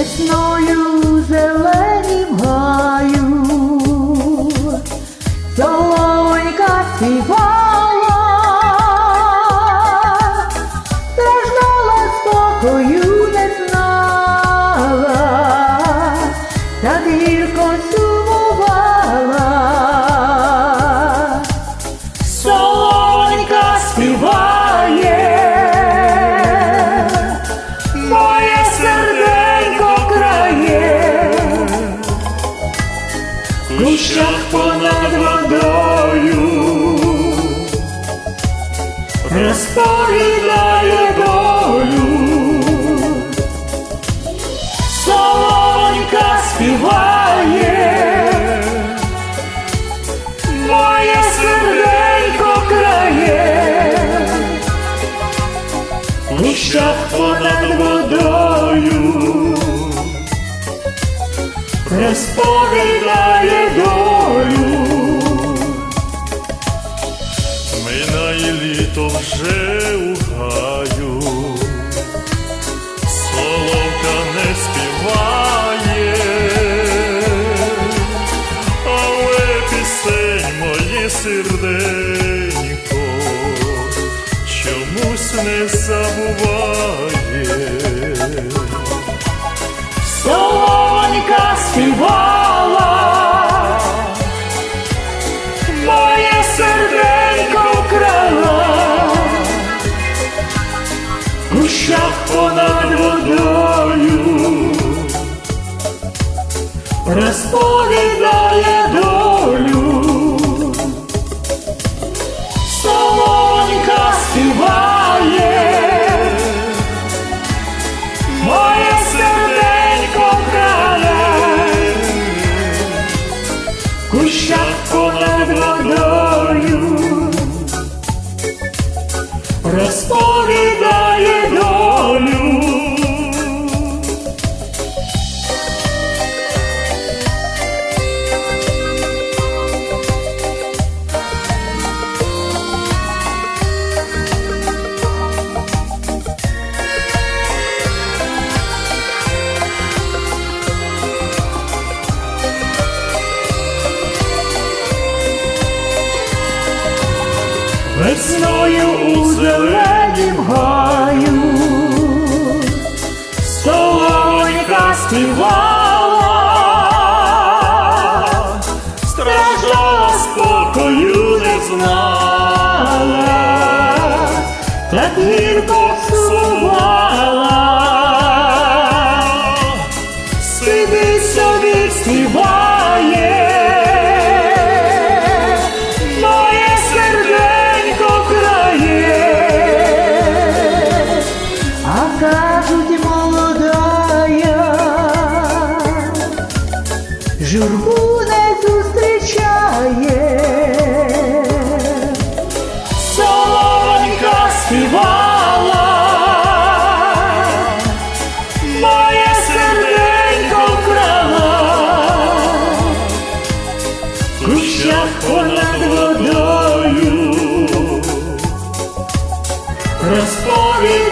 It's not В кущах понад водою розповідає долю, солонька співає, моє серденько крає, в кущах понад водою розповідає літо вже у гаю, соловка не співає, але пісень моє серденько чомусь не забуває. Понад водою, весною у зеленім гаю, Солонька співала, страждала спокою не знала, та гірко сумувала. кажуть, молодая, журбу не зустрічає, Солонька співала, моє серденько вкрала, кущах понад водою, розповідь.